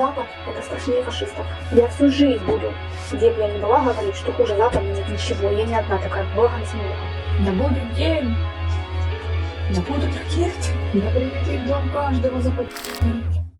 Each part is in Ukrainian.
Запад – это страшнее фашистов. Я всю жизнь буду, где бы я ни была, говорить, что хуже Запада нет ничего. Я не одна такая, благом смело. Да будет день, да будут ракеты, да прилетит дом каждого за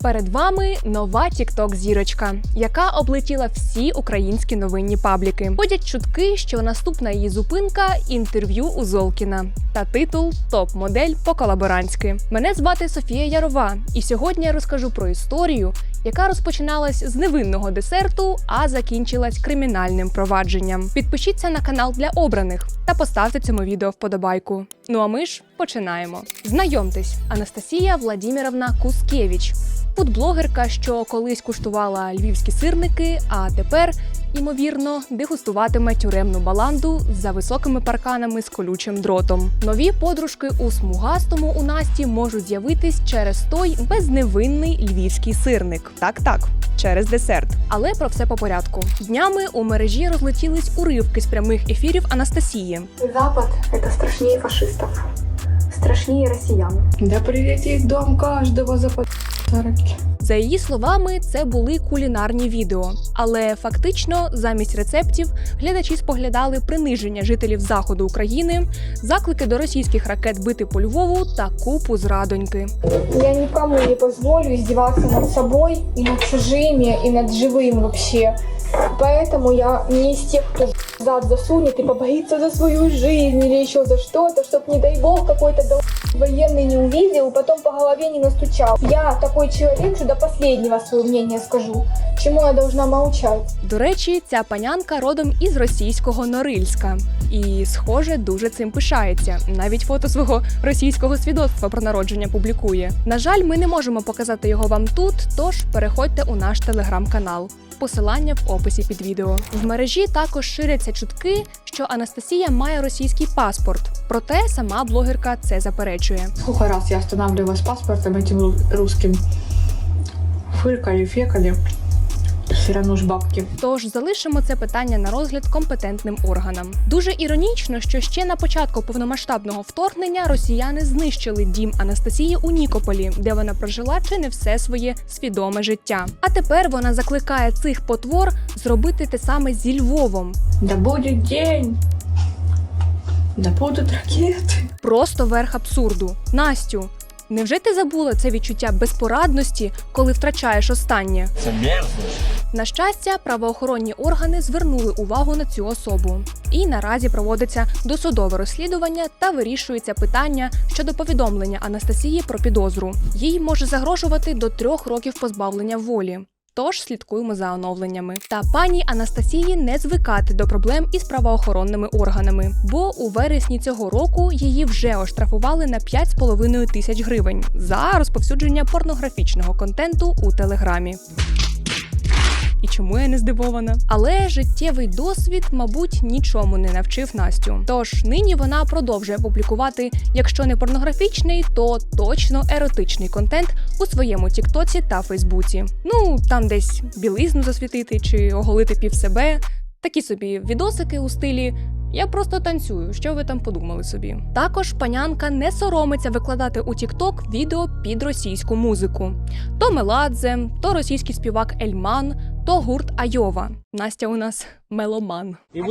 Перед вами нова тікток зірочка, яка облетіла всі українські новинні пабліки. Ходять чутки, що наступна її зупинка інтерв'ю у Золкіна та титул Топ-модель по колаборантськи. Мене звати Софія Ярова, і сьогодні я розкажу про історію, яка розпочиналась з невинного десерту, а закінчилась кримінальним провадженням. Підпишіться на канал для обраних та поставте цьому відео вподобайку. Ну а ми ж починаємо. Знайомтесь, Анастасія Владіміровна Кускевич. Фудблогерка, що колись куштувала львівські сирники, а тепер, ймовірно, дегустуватиме тюремну баланду за високими парканами з колючим дротом. Нові подружки у смугастому у Насті можуть з'явитись через той безневинний львівський сирник. Так, так. Через десерт, але про все по порядку. Днями у мережі розлетілись уривки з прямих ефірів Анастасії. Запад – это страшнее фашистов. Страшнее россиян. Да прилетит дом каждого за подарки. За її словами, це були кулінарні відео, але фактично замість рецептів глядачі споглядали приниження жителів заходу України, заклики до російських ракет бити по Львову та купу зрадоньки. Я никому не позволю издеваться над собой и над чужими, и над живым вообще. Поэтому я не из тех, кто зад засунет и побоится за свою жизнь или еще за что-то, чтоб, не дай бог, какой-то дол- военный не увидел потом по голове не настучал. Я такой человек, что до последнего свое мнение скажу. Чему я должна молчать? До речі, ця панянка родом із російського Норильська. І, схоже, дуже цим пишається. Навіть фото свого російського свідоцтва про народження публікує. На жаль, ми не можемо показати його вам тут, тож переходьте у наш телеграм-канал. Посилання в описі під відео. В мережі також ширяться чутки, що Анастасія має російський паспорт. Проте сама блогерка це заперечує. Сколько раз я останавливалась паспортом этим ру- русским. Фыркали, фекали. Все ж бабки. Тож залишимо це питання на розгляд компетентним органам. Дуже іронічно, що ще на початку повномасштабного вторгнення росіяни знищили дім Анастасії у Нікополі, де вона прожила чи не все своє свідоме життя. А тепер вона закликає цих потвор зробити те саме зі Львовом. Да будет день, да будут ракеты. Просто верх абсурду. Настю, невже ти забула це відчуття безпорадності, коли втрачаєш останнє? Це мерзко. На щастя, правоохоронні органи звернули увагу на цю особу. І наразі проводиться досудове розслідування та вирішується питання щодо повідомлення Анастасії про підозру. Їй може загрожувати до трьох років позбавлення волі. Тож слідкуємо за оновленнями. Та пані Анастасії не звикати до проблем із правоохоронними органами, бо у вересні цього року її вже оштрафували на 5,5 тисяч гривень за розповсюдження порнографічного контенту у телеграмі. І чому я не здивована? Але життєвий досвід, мабуть, нічому не навчив Настю. Тож нині вона продовжує публікувати, якщо не порнографічний, то точно еротичний контент у своєму Тіктоці та Фейсбуці. Ну там десь білизну засвітити чи оголити пів себе. Такі собі відосики у стилі. Я просто танцюю, що ви там подумали собі. Також панянка не соромиться викладати у TikTok відео під російську музику. То Меладзе, то російський співак Ельман, то гурт Айова. Настя у нас меломан. І.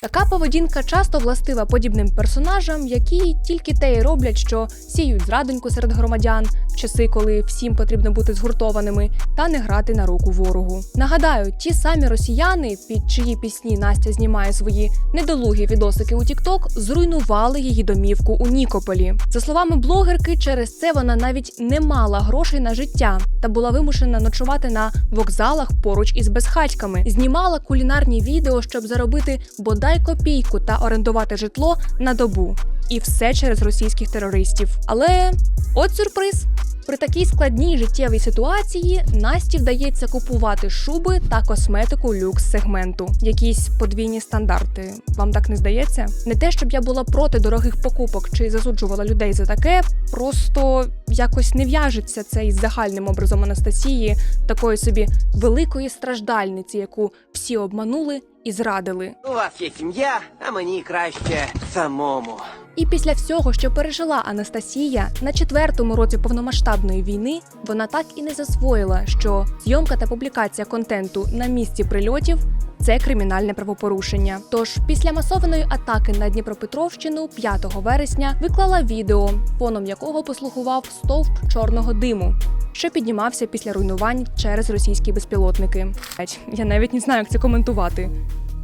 Така поведінка часто властива подібним персонажам, які тільки те й роблять, що сіють зрадоньку серед громадян в часи, коли всім потрібно бути згуртованими, та не грати на руку ворогу. Нагадаю, ті самі росіяни, під чиї пісні Настя знімає свої недолугі відосики у TikTok, зруйнували її домівку у Нікополі. За словами блогерки, через це вона навіть не мала грошей на життя та була вимушена ночувати на вокзалах поруч із безхатьками, знімала кулінарні відео, щоб заробити бодай копійку та орендувати житло на добу. І все через російських терористів. Але от сюрприз. При такій складній життєвій ситуації Насті вдається купувати шуби та косметику люкс сегменту. Якісь подвійні стандарти. Вам так не здається? Не те, щоб я була проти дорогих покупок чи засуджувала людей за таке, просто якось не в'яжеться це із загальним образом Анастасії, такої собі великої страждальниці, яку всі обманули і зрадили. У вас є сім'я, а мені краще самому. І після всього, що пережила Анастасія, на четвертому році повномасштабної війни вона так і не засвоїла, що зйомка та публікація контенту на місці прильотів. Це кримінальне правопорушення. Тож після масованої атаки на Дніпропетровщину 5 вересня виклала відео, фоном якого послугував стовп чорного диму, що піднімався після руйнувань через російські безпілотники. Я навіть не знаю, як це коментувати.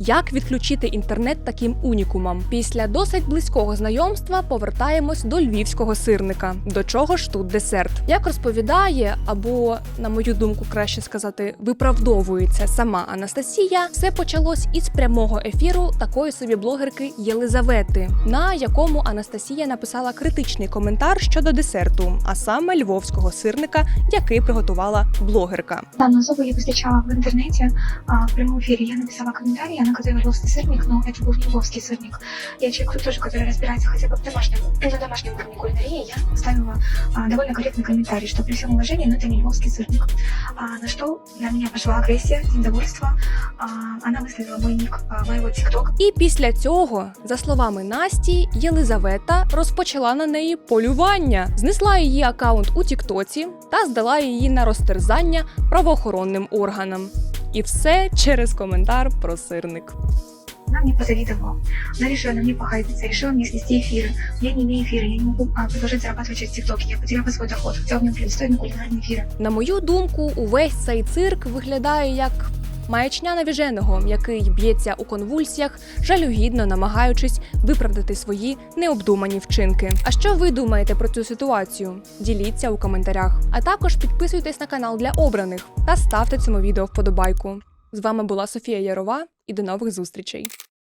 Як відключити інтернет таким унікумам? Після досить близького знайомства повертаємось до львівського сирника. До чого ж тут десерт? Як розповідає, або, на мою думку, краще сказати, виправдовується сама Анастасія, все почалось із прямого ефіру такої собі блогерки Єлизавети, на якому Анастасія написала критичний коментар щодо десерту, а саме львовського сирника, який приготувала блогерка. Данную особу я встречала в интернете, а, в прямом эфире. Я написала комментарий, она говорила львовский сырник, но это был не львовский сырник. Я человек тоже, который разбирается хотя бы в домашнем, ну, на домашнем уровне кулинарии. Я оставила а, довольно корректный комментарий, что при всем уважении, но это не львовский сырник. А, на что на меня пошла агрессия, недовольство. А, она выставила мой ник а, моего ТикТока. І після цього, за словами Насті, Єлизавета розпочала на неї полювання, знесла її акаунт у Тіктоці та здала її на розтерзання правоохоронним органам. І все через коментар про сирник. Она мне позавидовала. Она решила на мне похайпиться, решила мне снести эфиры. Я не имею эфира, я не могу а, продолжать зарабатывать через ТикТок. Я потеряла свой доход, хотя у меня предоставлены кулинарные эфиры. На мою думку, увесь цей цирк виглядає як маячня навіженого, який б'ється у конвульсіях, жалюгідно намагаючись виправдати свої необдумані вчинки. А що ви думаєте про цю ситуацію? Діліться у коментарях. А також підписуйтесь на канал для обраних та ставте цьому відео вподобайку. З вами була Софія Ярова і до нових зустрічей.